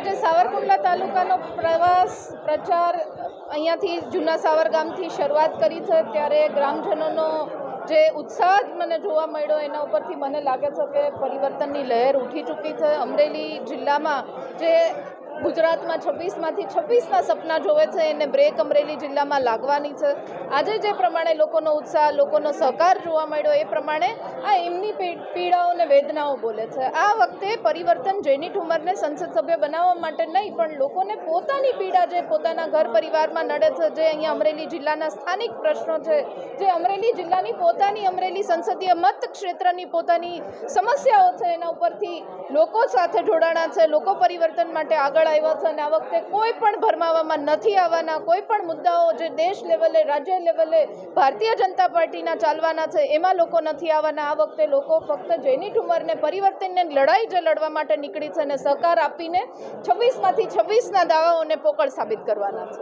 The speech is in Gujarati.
આજે સાવરકુંડલા તાલુકાનો પ્રવાસ પ્રચાર અહીંયાથી જૂના સાવરગામથી શરૂઆત કરી છે. ત્યારે ગ્રામજનોનો જે ઉત્સાહ મને જોવા મળ્યો એના ઉપરથી મને લાગે છે કે પરિવર્તનની લહેર ઉઠી ચૂકી છે. અમરેલી જિલ્લામાં જે ગુજરાતમાં છવ્વીસમાંથી છવ્વીસના સપના જોવે છે, એને બ્રેક અમરેલી જિલ્લામાં લાગવાની છે. આજે જે પ્રમાણે લોકોનો ઉત્સાહ, લોકોનો સહકાર જોવા મળ્યો, એ પ્રમાણે આ એમની પીડાઓ અને વેદનાઓ બોલે છે. આ વખતે પરિવર્તન જેની ઠુમરને સંસદ સભ્ય બનાવવા માટે નહીં, પણ લોકોને પોતાની પીડા જે પોતાના ઘર પરિવારમાં નડે છે, જે અહીંયા અમરેલી જિલ્લાના સ્થાનિક પ્રશ્નો છે, જે અમરેલી જિલ્લાની પોતાની અમરેલી સંસદીય મત ક્ષેત્રની પોતાની સમસ્યાઓ છે, એના ઉપરથી લોકો સાથે જોડાણા છે, લોકો પરિવર્તન માટે આગળ આવ્યા છે આ વખતે કોઈ પણ ભરમાવામાં નથી આવવાના, કોઈ પણ મુદ્દાઓ જે દેશ લેવલે, રાજ્ય લેવલે ભારતીય જનતા પાર્ટીના ચાલવાના છે, એમાં લોકો નથી આવવાના. આ વખતે લોકો ફક્ત જેની ઠુમરને પરિવર્તનને લડાઈ જે લડવા માટે નીકળી છે અને સહકાર આપીને છવ્વીસમાંથી છવ્વીસના દાવાઓને પોકળ સાબિત કરવાના છે.